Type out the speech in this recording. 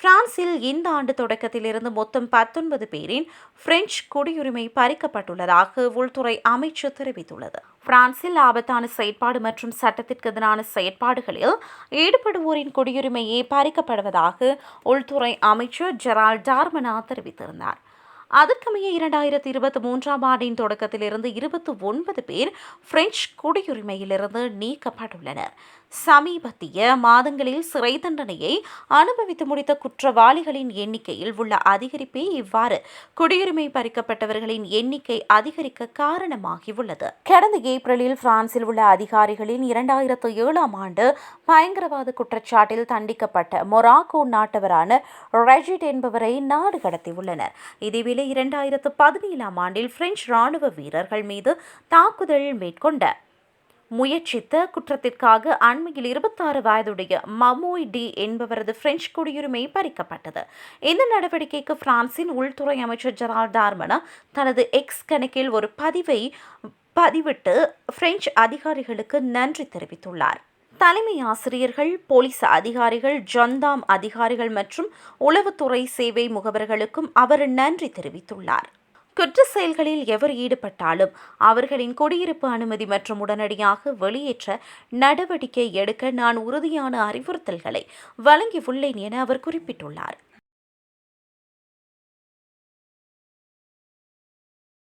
பிரான்சில் இந்த ஆண்டு தொடக்கத்திலிருந்து மொத்தம் பத்தொன்பது பேரின் பிரெஞ்சு குடியுரிமை பறிக்கப்பட்டுள்ளதாக உள்துறை அமைச்சு தெரிவித்துள்ளது. பிரான்சில் ஆபத்தான செயற்பாடு மற்றும் சட்டத்திற்கு எதிரான செயற்பாடுகளில் ஈடுபடுவோரின் குடியுரிமையே பறிக்கப்படுவதாக உள்துறை அமைச்சர் ஜெரால் டார்மனா தெரிவித்திருந்தார். அதற்கமைய இரண்டாயிரத்தி இருபத்தி மூன்றாம் ஆண்டின் தொடக்கத்திலிருந்து இருபத்தி ஒன்பது பேர் பிரெஞ்சு குடியுரிமையிலிருந்து நீக்கப்பட்டுள்ளனர். சமீபத்திய மாதங்களில் சிறை தண்டனையை அனுபவித்து முடித்த குற்றவாளிகளின் எண்ணிக்கையில் உள்ள அதிகரிப்பே இவ்வாறு. குடியுரிமை பறிக்கப்பட்டவர்களின் எண்ணிக்கை அதிகரிக்க காரணமாகியுள்ளது. கடந்த ஏப்ரலில் பிரான்சில் உள்ள அதிகாரிகளின் இரண்டாயிரத்து ஏழாம் ஆண்டு பயங்கரவாத குற்றச்சாட்டில் தண்டிக்கப்பட்ட மொராக்கோ நாட்டவரான ரெஜிட் என்பவரை நாடு கடத்தியுள்ளனர். இதேவேளை இரண்டாயிரத்து பதினேழாம் ஆண்டில் பிரெஞ்சு ராணுவ வீரர்கள் மீது தாக்குதல் மேற்கொண்ட. முயற்சித்த குற்றத்திற்காக அண்மையில் இருபத்தாறு வயதுடைய மமோய் டி என்பவரது பிரெஞ்சு குடியுரிமை பறிக்கப்பட்டது. இந்த நடவடிக்கைக்கு பிரான்சின் உள்துறை அமைச்சர் ஜெரால் டார்மனா தனது எக்ஸ் கணக்கில் ஒரு பதிவை பதிவிட்டு பிரெஞ்சு அதிகாரிகளுக்கு நன்றி தெரிவித்துள்ளார். தலைமை ஆசிரியர்கள் போலீஸ் அதிகாரிகள் ஜந்தாம் அதிகாரிகள் மற்றும் உளவுத்துறை சேவை முகவர்களுக்கும் அவர் நன்றி தெரிவித்துள்ளார். குற்ற செயல்களில் எவர் ஈடுபட்டாலும் அவர்களின் குடியிருப்பு அனுமதி மற்றும் உடனடியாக வெளியேற்ற நடவடிக்கை எடுக்க நான் உறுதியான அறிவுறுத்தல்களை வழங்கியுள்ளேன் என அவர் குறிப்பிட்டுள்ளார்.